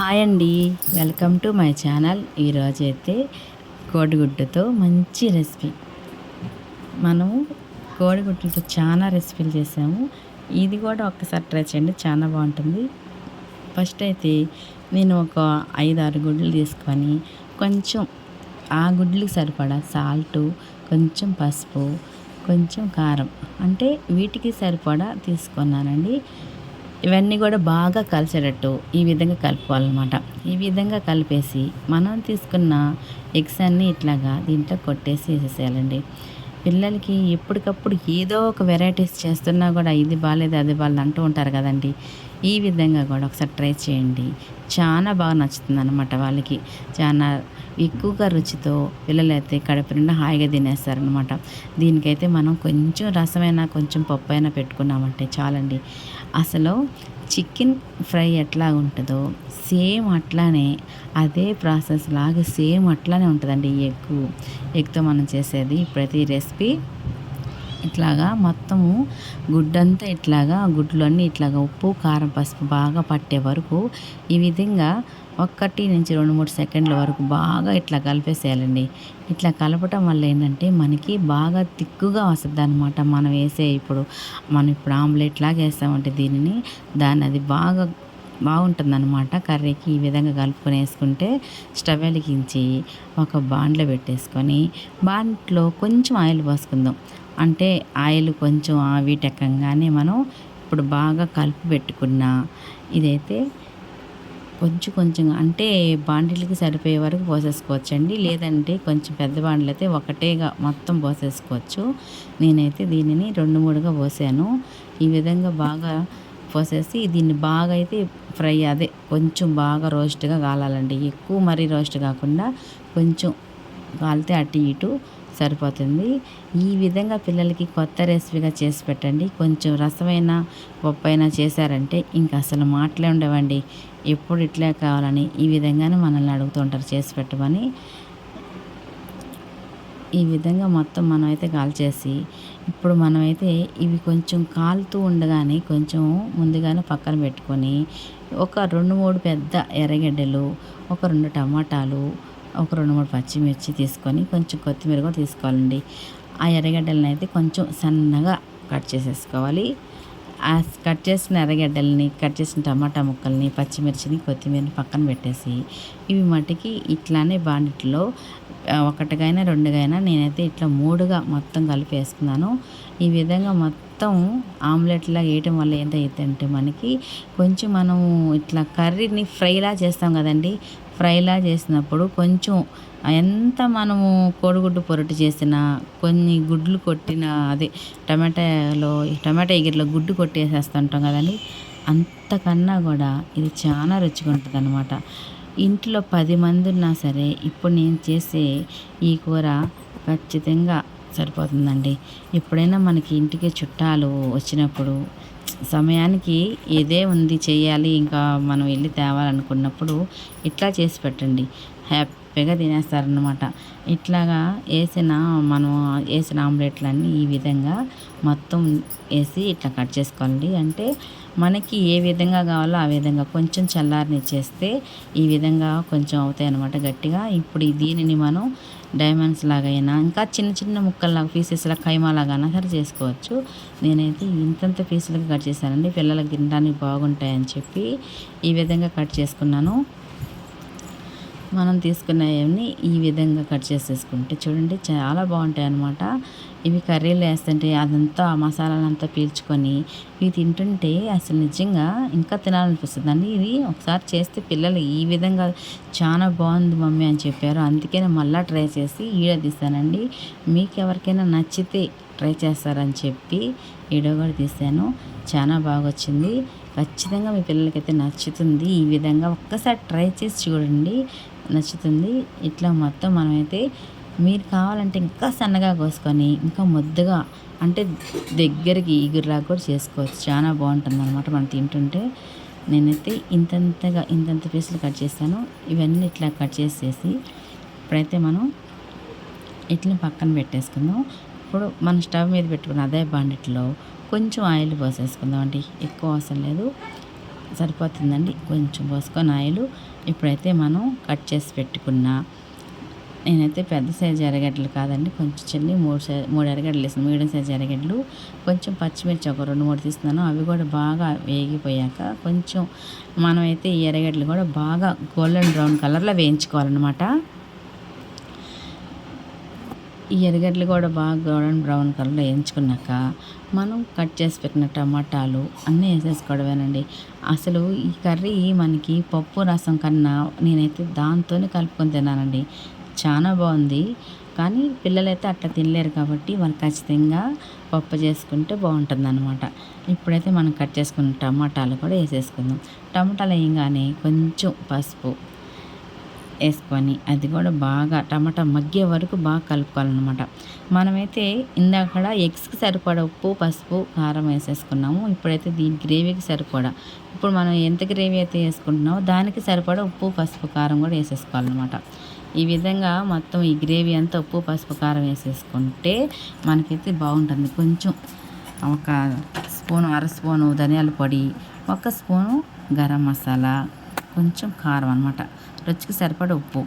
Hi అండి. Welcome to my channel. ఈరోజు అయితే కోడిగుడ్డుతో మంచి రెసిపీ. మనము కోడిగుడ్డుతో చాలా రెసిపీలు చేసాము. ఇది కూడా ఒక్కసారి ట్రై చేయండి చాలా బాగుంటుంది. ఫస్ట్ అయితే నేను ఒక ఐదు ఆరు గుడ్లు తీసుకొని కొంచెం ఆ గుడ్లకు సరిపడా సాల్టు కొంచెం పసుపు కొంచెం కారం. అంటే వీటికి సరిపడా తీసుకున్నానండి. ఇవన్నీ కూడా బాగా కలిసేటట్టు ఈ విధంగా కలుపుకోవాలన్నమాట. ఈ విధంగా కలిపేసి మనం తీసుకున్న ఎగ్స్ అన్నీ ఇట్లాగా దీంట్లో కొట్టేసి వేసేసేయాలండి. పిల్లలకి ఎప్పటికప్పుడు ఏదో ఒక వెరైటీస్ చేస్తున్నా కూడా ఇది బాగాలేదు అది బాగాలేదు అంటూ ఉంటారు కదండి. ఈ విధంగా కూడా ఒకసారి ట్రై చేయండి. చాలా బాగా నచ్చుతుంది అనమాట వాళ్ళకి. చాలా ఎక్కువగా రుచితో పిల్లలైతే కడుపు నిండా హాయిగా తినేస్తారనమాట దీనికైతే మనం కొంచెం రసమైనా కొంచెం పప్పు అయినా పెట్టుకున్నామంటే చాలండి. అసలు చికెన్ ఫ్రై ఎట్లా ఉంటుందో సేమ్ అట్లానే అదే ప్రాసెస్ లాగా సేమ్ అట్లానే ఉంటుందండి ఈ ఎగ్ ఎగ్తో మనం చేసేది ప్రతి రెసిపీ ఇట్లాగా మొత్తము గుడ్డంతా ఇట్లాగా గుడ్లన్నీ ఇట్లాగా ఉప్పు కారం పసుపు బాగా పట్టే వరకు ఈ విధంగా ఒక్కటి నుంచి రెండు మూడు సెకండ్ల వరకు బాగా ఇట్లా కలిపేసేయాలండి. ఇట్లా కలపటం వల్ల ఏంటంటే మనకి బాగా తిక్కుగా వస్తుంది అనమాట మనం వేసే ఇప్పుడు మనం ఇప్పుడు ఆమ్లెట్ లాగా వేస్తామంటే దీనిని దాన్ని అది బాగా బాగుంటుంది అనమాట కర్రీకి ఈ విధంగా కలుపుకొని వేసుకుంటే స్టవ్ వెలిగించి ఒక బాండ్లో పెట్టేసుకొని బాండ్లో కొంచెం ఆయిల్ పోసుకుందాం. అంటే ఆయిల్ కొంచెం ఆవిటెక్కగానే మనం ఇప్పుడు బాగా కలిపి పెట్టుకున్న ఇదైతే కొంచెం కొంచెం అంటే బాండిలకి సరిపోయే వరకు పోసేసుకోవచ్చండి. లేదంటే కొంచెం పెద్ద బాండ్లు అయితే ఒకటేగా మొత్తం పోసేసుకోవచ్చు. నేనైతే దీనిని రెండు మూడుగా పోసాను. ఈ విధంగా బాగా పోసేసి దీన్ని బాగా అయితే ఫ్రై అదే కొంచెం బాగా రోస్ట్గా కాలాలండి ఎక్కువ మరీ రోస్ట్ కాకుండా కొంచెం కాలితే అటు ఇటు సరిపోతుంది. ఈ విధంగా పిల్లలకి కొత్త రెసిపీగా చేసి పెట్టండి. కొంచెం రసమైన పప్పైనా చేశారంటే ఇంకా అసలు మాటలే ఉండవండి. ఎప్పుడు ఇట్లే కావాలని ఈ విధంగానే మనల్ని అడుగుతుంటారు చేసి పెట్టమని. ఈ విధంగా మొత్తం మనమైతే కాల్చేసి ఇప్పుడు మనమైతే ఇవి కొంచెం కాలుతూ ఉండగానే కొంచెం ముందుగానే పక్కన పెట్టుకొని ఒక రెండు మూడు పెద్ద ఎర్రగడ్డలు ఒక రెండు టమాటాలు ఒక రెండు మూడు పచ్చిమిర్చి తీసుకొని కొంచెం కొత్తిమీర కూడా తీసుకోవాలండి. ఆ ఎర్రగడ్డలను అయితే కొంచెం సన్నగా కట్ చేసేసుకోవాలి. ఆ కట్ చేసిన ఎర్రగడ్డల్ని కట్ చేసిన టమాటా ముక్కల్ని పచ్చిమిర్చిని కొత్తిమీరని పక్కన పెట్టేసి ఇవి మట్టికి ఇట్లానే బాండిట్లో ఒకటిగైనా రెండుగైనా నేనైతే ఇట్లా మూడుగా మొత్తం కలిపి వేసుకున్నాను. ఈ విధంగా మొత్తం ఆమ్లెట్లా వేయటం వల్ల ఏంటంటే మనకి కొంచెం మనం ఇట్లా కర్రీని ఫ్రైలా చేస్తాం కదండి. ఫ్రైలా చేసినప్పుడు కొంచెం ఎంత మనము కోడిగుడ్డు పొరటు చేసినా కొన్ని గుడ్లు కొట్టిన అదే టమాటాలో టమాటా ఎగిరిలో గుడ్డు కొట్టేసేస్తుంటాం కదండి. అంతకన్నా కూడా ఇది చాలా రుచిగా ఉంటుంది అనమాట ఇంట్లో పది మంది ఉన్నా సరే ఇప్పుడు నేను చేసే ఈ కూర ఖచ్చితంగా సరిపోతుందండి. ఎప్పుడైనా మనకి ఇంటికి చుట్టాలు వచ్చినప్పుడు సమయానికి ఏదే ఉంది చేయాలి ఇంకా మనం వెళ్ళి తేవాలనుకున్నప్పుడు ఇట్లా చేసి పెట్టండి. హ్యాపీగా తినేస్తారనమాట ఇట్లాగా వేసిన మనం వేసిన ఆమ్లెట్లన్నీ ఈ విధంగా మొత్తం వేసి ఇట్లా కట్ చేసుకోండి. అంటే మనకి ఏ విధంగా కావాలో ఆ విధంగా కొంచెం చల్లారనిచ్చేస్తే ఈ విధంగా కొంచెం అవుతాయి అనమాట గట్టిగా. ఇప్పుడు దీనిని మనం డైమండ్స్ లాగైనా ఇంకా చిన్న చిన్న ముక్కల్లాగా పీసెస్లా కైమాలాగా సరే చేసుకోవచ్చు. నేనైతే ఇంతంత పీసులుగా కట్ చేశానండి. పిల్లలకు తినడానికి బాగుంటాయని చెప్పి ఈ విధంగా కట్ చేసుకున్నాను. మనం తీసుకున్నవన్నీ ఈ విధంగా కట్ చేసేసుకుంటే చూడండి చాలా బాగుంటాయి అన్నమాట ఇవి కర్రీలు వేస్తుంటే అదంతా మసాలాలంతా పీల్చుకొని ఇవి తింటుంటే అసలు నిజంగా ఇంకా తినాలనిపిస్తుంది అండి ఇది ఒకసారి చేస్తే పిల్లలు ఈ విధంగా చాలా బాగుంది మమ్మీ అని చెప్పారు. అందుకే నేను మళ్ళీ ట్రై చేసి ఈడ తీసానండి. మీకు ఎవరికైనా నచ్చితే ట్రై చేస్తారని చెప్పి వీడియో కూడా తీసాను. చాలా బాగా వచ్చింది. ఖచ్చితంగా మీ పిల్లలకైతే నచ్చుతుంది. ఈ విధంగా ఒక్కసారి ట్రై చేసి చూడండి. నచ్చుతుంది. ఇట్లా మొత్తం మనమైతే మీరు కావాలంటే ఇంకా సన్నగా కోసుకొని ఇంకా ముద్దగా అంటే దగ్గరికి ఈగురులా కూడా చేసుకోవచ్చు. చాలా బాగుంటుంది అనమాట మనం తింటుంటే. నేనైతే ఇంతంతగా ఇంతంత పీసులు కట్ చేస్తాను. ఇవన్నీ ఇట్లా కట్ చేసేసి ఇప్పుడైతే మనం ఇట్లా పక్కన పెట్టేసుకుందాం. ఇప్పుడు మన స్టవ్ మీద పెట్టుకున్న అదే బాండిట్లో కొంచెం ఆయిల్ పోసేసుకుందాం అండి. ఎక్కువ అవసరం లేదు. సరిపోతుందండి. కొంచెం పోసుకొని ఆయిల్. ఇప్పుడైతే మనం కట్ చేసి పెట్టుకున్న నేనైతే పెద్ద సైజు ఎర్రగడ్డలు కాదండి. కొంచెం చిన్న మూడు సై మూడు ఎర్రగడ్డలు ఇస్తాను మీడియం సైజు ఎర్రగడ్డలు కొంచెం పచ్చిమిర్చి ఒక రెండు మూడు తీస్తున్నాను. అవి కూడా బాగా వేగిపోయాక కొంచెం మనమైతే ఈ ఎర్రగడ్డలు కూడా బాగా గోల్డెన్ బ్రౌన్ కలర్లో వేయించుకోవాలన్నమాట. ఈ ఎర్రగడ్డలు కూడా బాగా గోల్డెన్ బ్రౌన్ కలర్లో వేయించుకున్నాక మనం కట్ చేసి పెట్టిన టమాటాలు అన్నీ వేసేసుకోవడమేనండి. అసలు ఈ కర్రీ మనకి పప్పు రసం కన్నా నేనైతే దాంతోనే కలుపుకొని తిన్నానండి. చాలా బాగుంది. కానీ పిల్లలైతే అట్లా తినలేరు కాబట్టి వాళ్ళు ఖచ్చితంగా పప్పు చేసుకుంటే బాగుంటుంది అనమాట ఇప్పుడైతే మనం కట్ చేసుకున్న టమాటాలు కూడా వేసేసుకుందాం. టమాటాలు వేయగానే కొంచెం పసుపు వేసుకొని అది కూడా బాగా టమాటా మగ్గే వరకు బాగా కలుపుకోవాలన్నమాట. మనమైతే ఇందాక ఎగ్స్కి సరిపడా ఉప్పు పసుపు కారం వేసేసుకున్నాము. ఇప్పుడైతే దీని గ్రేవీకి సరిపడా. ఇప్పుడు మనం ఎంత గ్రేవీ అయితే వేసుకుంటున్నామో దానికి సరిపడా ఉప్పు పసుపు కారం కూడా వేసేసుకోవాలన్నమాట. ఈ విధంగా మొత్తం ఈ గ్రేవీ అంతా ఉప్పు పసుపు కారం వేసేసుకుంటే మనకైతే బాగుంటుంది. కొంచెం ఒక స్పూను అర స్పూను ధనియాల పొడి ఒక స్పూను గరం మసాలా కొంచెం కారం అనమాట రుచికి సరిపడ ఉప్పు.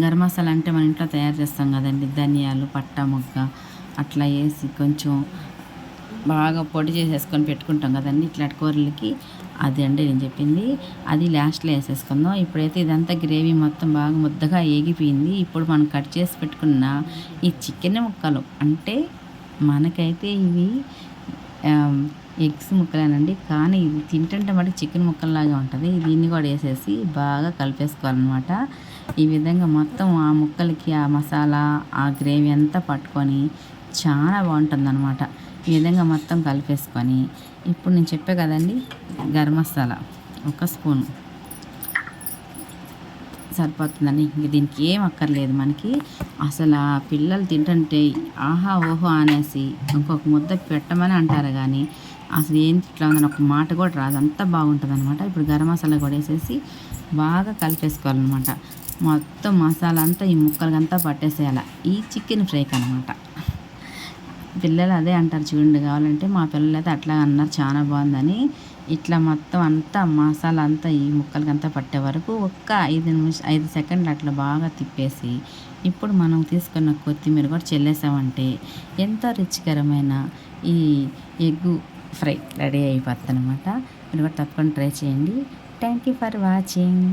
గరం మసాలా అంటే మన ఇంట్లో తయారు చేస్తాం కదండి. ధనియాలు పట్టా మొగ్గ అట్లా వేసి కొంచెం బాగా పొడి చేసేసుకొని పెట్టుకుంటాం కదండి. ఇట్లాంటి కూరలకి అది అండి నేను చెప్పింది. అది లాస్ట్లో వేసేసుకుందాం. ఇప్పుడైతే ఇదంతా గ్రేవీ మొత్తం బాగా ముద్దగా ఏగిపోయింది. ఇప్పుడు మనం కట్ చేసి పెట్టుకున్న ఈ చికెన్ ముక్కలు. అంటే మనకైతే ఇవి ఎగ్స్ ముక్కలేనండి. కానీ ఇది తింటుంటే మటుకు చికెన్ ముక్కల్లాగా ఉంటుంది. దీన్ని కూడా వేసేసి బాగా కలిపేసుకోవాలన్నమాట. ఈ విధంగా మొత్తం ఆ ముక్కలకి ఆ మసాలా ఆ గ్రేవీ అంతా పట్టుకొని చాలా బాగుంటుంది అనమాట ఈ విధంగా మొత్తం కలిపేసుకొని ఇప్పుడు నేను చెప్పే కదండి గరం మసాలా ఒక స్పూన్. సరిపోతుందని ఇంక దీనికి ఏం అక్కర్లేదు మనకి. అసలు ఆ పిల్లలు తింటుంటే ఆహా ఓహో అనేసి ఇంకొక ముద్ద పెట్టమని అంటారు కానీ అసలు ఏంటి ఇట్లా ఉందని ఒక మాట కూడా రాదు. అంతా బాగుంటుంది అనమాట ఇప్పుడు గరం మసాలా కూడా వేసేసి బాగా కలిపేసుకోవాలన్నమాట. మొత్తం మసాలా అంతా ఈ ముక్కలకంతా పట్టేసేయాలి. ఈ చికెన్ ఫ్రైకి అనమాట పిల్లలు అదే అంటారు చూడండి కావాలంటే మా పిల్లలు అయితే అట్లా అన్నారు చాలా బాగుందని. ఇట్లా మొత్తం అంతా మసాలా అంతా ఈ ముక్కలకంతా పట్టే వరకు ఒక్క ఐదు నిమిషం ఐదు సెకండ్లు అట్లా బాగా తిప్పేసి ఇప్పుడు మనం తీసుకున్న కొత్తిమీర కూడా చెల్లేసామంటే ఎంత రుచికరమైన ఈ ఎగ్గు ఫ్రై రెడీ అయిపోతుంది అనమాట మీరు కూడా తప్పకుండా ట్రై చేయండి. Thank you for watching.